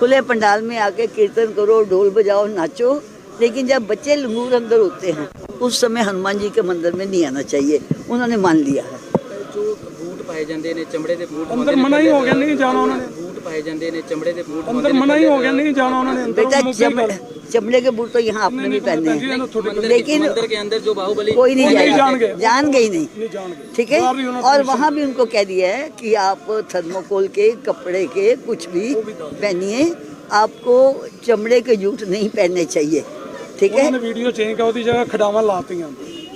खुले पंडाल में आके कीर्तन करो ढोल बजाओ नाचो लेकिन जब बच्चे लंगूर अंदर होते हैं उस समय हनुमान जी के मंदिर में नहीं आना चाहिए उन्होंने मान लिया है ਜੋ ਬੂਟ ਪਾਏ ਜਾਂਦੇ ਨੇ ਚਮੜੇ ਦੇ ਬੂਟ ਅੰਦਰ ਮਨਾ ਹੀ ਹੋ ਗਿਆ ਨਹੀਂ ਜਾਣਾ ਉਹਨਾਂ ਨੇ ਬੂਟ ਪਾਏ ਜਾਂਦੇ ਨੇ ਚਮੜੇ ਦੇ ਬੂਟ ਅੰਦਰ ਮਨਾ ਹੀ ਹੋ ਗਿਆ ਨਹੀਂ ਜਾਣਾ ਉਹਨਾਂ ਨੇ ਅੰਦਰ बेटा ਮੁੱਕ ਗਈ ਗੱਲ। चम- चमड़े के बूट तो यहाँ आपने भी पहने जी, हैं ना, थोड़ी- ਮੰਦਿਰ लेकिन ਮੰਦਿਰ के अंदर जो बाहुबली कोई नहीं वो नहीं जाएगा जाएंगे। जान गई नहीं ਨਹੀਂ ਜਾਣਗੇ ठीक है बाहर भी उन्होंने और permission वहाँ भी उनको कह दिया है कि आप थर्मोकोल के कपड़े के कुछ भी पहनिए आपको चमड़े के जूट नहीं पहनने चाहिए ठीक है ਉਹਨਾਂ ਨੇ ਵੀਡੀਓ ਚੇਂਜ ਕਰ ਉਹਦੀ ਜਗ੍ਹਾ ਖਡਾਵਾਂ ਲਾਤੀਆਂ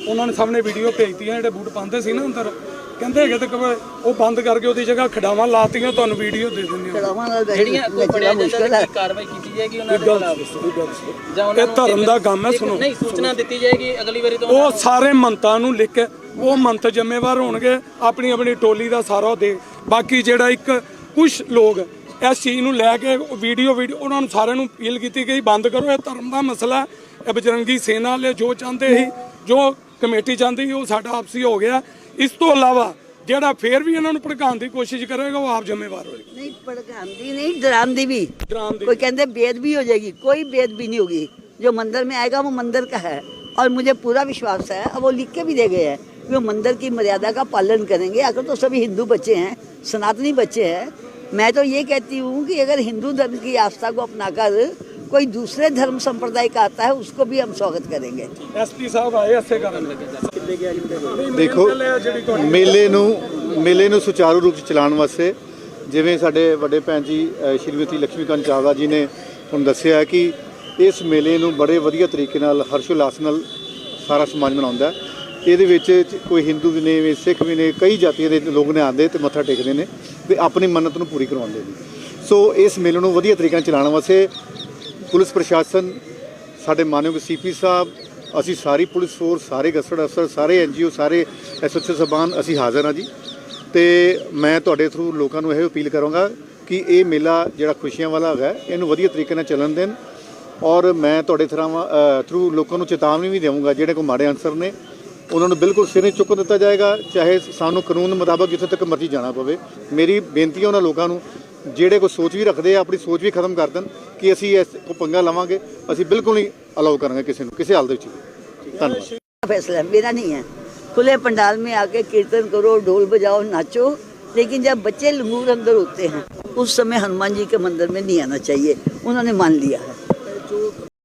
ਉਹਨਾਂ ਨੇ ਸਾਹਮਣੇ ਵੀਡੀਓ ਭੇਜਤੀਆਂ ਜਿਹੜੇ ਬੂਟ ਪਾਉਂਦੇ ਸੀ ਨਾ ਅੰਦਰ ਕਹਿੰਦੇ ਹੈਗੇ ਤੇ ਕਵੇ ਉਹ ਬੰਦ ਕਰਕੇ ਉਹਦੀ ਜਗ੍ਹਾ ਖਡਾਵਾਂ ਲਾਤੀਆਂ ਤੁਹਾਨੂੰ ਵੀਡੀਓ ਦੇ ਦਿੰਦੇ ਹਾਂ। ਕੜਾਵਾਂ ਜਿਹੜੀਆਂ ਕੋਈ ਫੜਿਆ ਜਾਂਦਾ ਕੀ ਕਾਰਵਾਈ ਕੀਤੀ ਜਾਏਗੀ ਉਹਨਾਂ ਦੇ ਖਿਲਾਫ ਜਾਂ ਇਹ ਧਰਮ ਦਾ ਕੰਮ ਹੈ ਸੁਣੋ। ਨਹੀਂ ਸੂਚਨਾ ਦਿੱਤੀ ਜਾਏਗੀ ਅਗਲੀ ਵਾਰੀ ਤੋਂ ਉਹ ਸਾਰੇ ਮੰਤਾਂ ਨੂੰ ਲਿਖ ਕੇ ਉਹ ਮੰਤ ਜ਼ਿੰਮੇਵਾਰ ਹੋਣਗੇ ਆਪਣੀ ਆਪਣੀ ਟੋਲੀ ਦਾ ਸਾਰਾ ਦੇ। ਬਾਕੀ ਜਿਹੜਾ ਇੱਕ ਕੁਝ ਲੋਕ ਇਸ ਚੀਜ਼ ਨੂੰ ਲੈ ਕੇ ਵੀਡੀਓ ਵੀਡੀਓ ਉਹਨਾਂ ਨੂੰ ਸਾਰਿਆਂ ਨੂੰ ਅਪੀਲ ਕੀਤੀ ਗਈ ਬੰਦ ਕਰੋ ਇਹ ਧਰਮ ਦਾ ਮਸਲਾ ਇਹ ਬਜਰੰਗੀ ਸੈਨਾ ਵਾਲੇ ਜੋ ਚਾਹੁੰਦੇ ਸੀ ਜੋ ਕਮੇਟੀ ਚਾਹੁੰਦੀ ਸੀ ਉਹ ਸਾਡਾ ਆਪਸੀ ਹੋ ਗਿਆ ਇਸ ਤੋਂ ਇਲਾਵਾ ਜਿਹੜਾ ਫੇਰ ਵੀ ਇਹਨਾਂ ਨੂੰ ਭੜਕਾਉਣ ਦੀ ਕੋਸ਼ਿਸ਼ ਕਰੇਗਾ ਉਹ ਆਪ ਜ਼ਿੰਮੇਵਾਰ ਹੋਏਗਾ नहीं पड़कांदी नहीं डरांदी भी ਡਰਾਉਂਦੇ कोई कहते बेद भी हो जाएगी कोई बेद भी नहीं होगी जो मंदिर में आएगा वो मंदिर का है और मुझे पूरा विश्वास है अब वो लिख के भी दे गए हैं कि वो मंदिर की मर्यादा का पालन करेंगे अगर तो सभी हिंदू बच्चे हैं सनातनी बच्चे हैं मैं तो ये कहती हूँ कि अगर हिंदू धर्म की आस्था को अपनाकर कोई दूसरे धर्म संप्रदाय का आता है उसको भी हम स्वागत करेंगे। ਐਸਪੀ ਸਾਹਿਬ ਆਏ ਇਸੇ ਕਾਰਨ ਦੇਖੋ ਮੇਲੇ ਨੂੰ ਮੇਲੇ ਨੂੰ ਸੁਚਾਰੂ ਰੂਪ ਚ ਚਲਾਉਣ ਵਾਸਤੇ ਜਿਵੇਂ ਸਾਡੇ ਵੱਡੇ ਭੈਣ ਜੀ ਅ, ਸ਼੍ਰੀਮਤੀ ਲక్ష్ਮੀਕਾਂਤ ਚਾਵਲਾ ਜੀ ਨੇ ਹੁਣ ਦੱਸਿਆ ਹੈ ਕਿ ਇਸ ਮੇਲੇ ਨੂੰ ਬੜੇ ਵਧੀਆ ਤਰੀਕੇ ਨਾਲ ਹਰਸ਼ੋਲਾਸ ਨਾਲ ਸਾਰਾ ਸਮਾਜ ਮਨਾਉਂਦਾ ਇਹਦੇ ਵਿੱਚ ਕੋਈ ਹਿੰਦੂ ਵੀ ਨੇ ਸਿੱਖ ਵੀ ਨੇ ਕਈ ਜਾਤੀਆਂ ਦੇ ਲੋਕ ਨੇ ਆਉਂਦੇ ਤੇ ਮੱਥਾ ਟੇਕਦੇ ਨੇ ਤੇ ਆਪਣੀ ਮੰਨਤ ਨੂੰ ਪੂਰੀ ਕਰਵਾਉਂਦੇ ਨੇ। ਸੋ ਇਸ ਮੇਲੇ ਨੂੰ ਵਧੀਆ ਤਰੀਕੇ ਨਾਲ ਚਲਾਉਣ ਵਾਸਤੇ ਪੁਲਿਸ ਪ੍ਰਸ਼ਾਸਨ, ਸਾਡੇ ਮਾਨਯੋਗ ਸੀਪੀ ਸਾਹਿਬ, ਅਸੀਂ ਸਾਰੀ ਪੁਲਿਸ ਫੋਰਸ, ਸਾਰੇ ਗਸੜ ਅਫਸਰ, ਸਾਰੇ ਐਨਜੀਓ ਸਾਰੇ ਐਸਓਸੀ ਸਬਾਨ ਅਸੀਂ ਹਾਜ਼ਰ ਹਾਂ ਜੀ। ਤੇ ਮੈਂ ਤੁਹਾਡੇ ਥਰੂ ਲੋਕਾਂ ਨੂੰ ਇਹ ਅਪੀਲ ਕਰਾਂਗਾ ਕਿ ਇਹ ਮੇਲਾ ਜਿਹੜਾ ਖੁਸ਼ੀਆਂ ਵਾਲਾ ਹੈਗਾ, ਇਹਨੂੰ ਵਧੀਆ ਤਰੀਕੇ ਨਾਲ ਚੱਲਣ ਦੇਣ। ਔਰ ਮੈਂ ਤੁਹਾਡੇ ਥਰਾਵਾਂ ਥਰੂ ਲੋਕਾਂ ਨੂੰ ਚੇਤਾਵਨੀ ਵੀ ਦੇਵਾਂਗਾ, ਜਿਹੜੇ ਕੋ ਮਾੜੇ ਅਨਸਰ ਨੇ, ਉਹਨਾਂ ਨੂੰ ਬਿਲਕੁਲ ਸਿਰੇ ਚੁੱਕ ਦਿੱਤਾ ਜਾਏਗਾ, ਚਾਹੇ ਸਾਨੂੰ ਕਾਨੂੰਨ ਮੁਤਾਬਕ ਜਿੱਥੇ ਤੱਕ ਮਰਜ਼ੀ ਜਾਣਾ ਪਵੇ। ਮੇਰੀ ਬੇਨਤੀ ਹੈ ਉਹਨਾਂ ਲੋਕਾਂ ਨੂੰ ਜਿਹੜੇ ਕੋਈ ਸੋਚ ਵੀ ਰੱਖਦੇ ਆ ਆਪਣੀ ਸੋਚ ਵੀ ਖਤਮ ਕਰ ਦੇਣ ਕਿ ਅਸੀਂ ਇਸ ਕੋ ਪੰਗਾ ਲਵਾਂਗੇ ਅਸੀਂ ਬਿਲਕੁਲ ਨਹੀਂ ਅਲਾਉ ਕਰਾਂਗੇ ਕਿਸੇ ਨੂੰ ਕਿਸੇ ਹਾਲਤ ਵਿੱਚ ਵੀ ਧੰਨਵਾਦ फैसला मेरा नहीं है खुले पंडाल में आके कीर्तन करो ढोल बजाओ नाचो लेकिन जब बच्चे लंगूर अंदर होते हैं उस समय हनुमान जी के मंदिर में नहीं आना चाहिए उन्होंने मान लिया है ਜੋ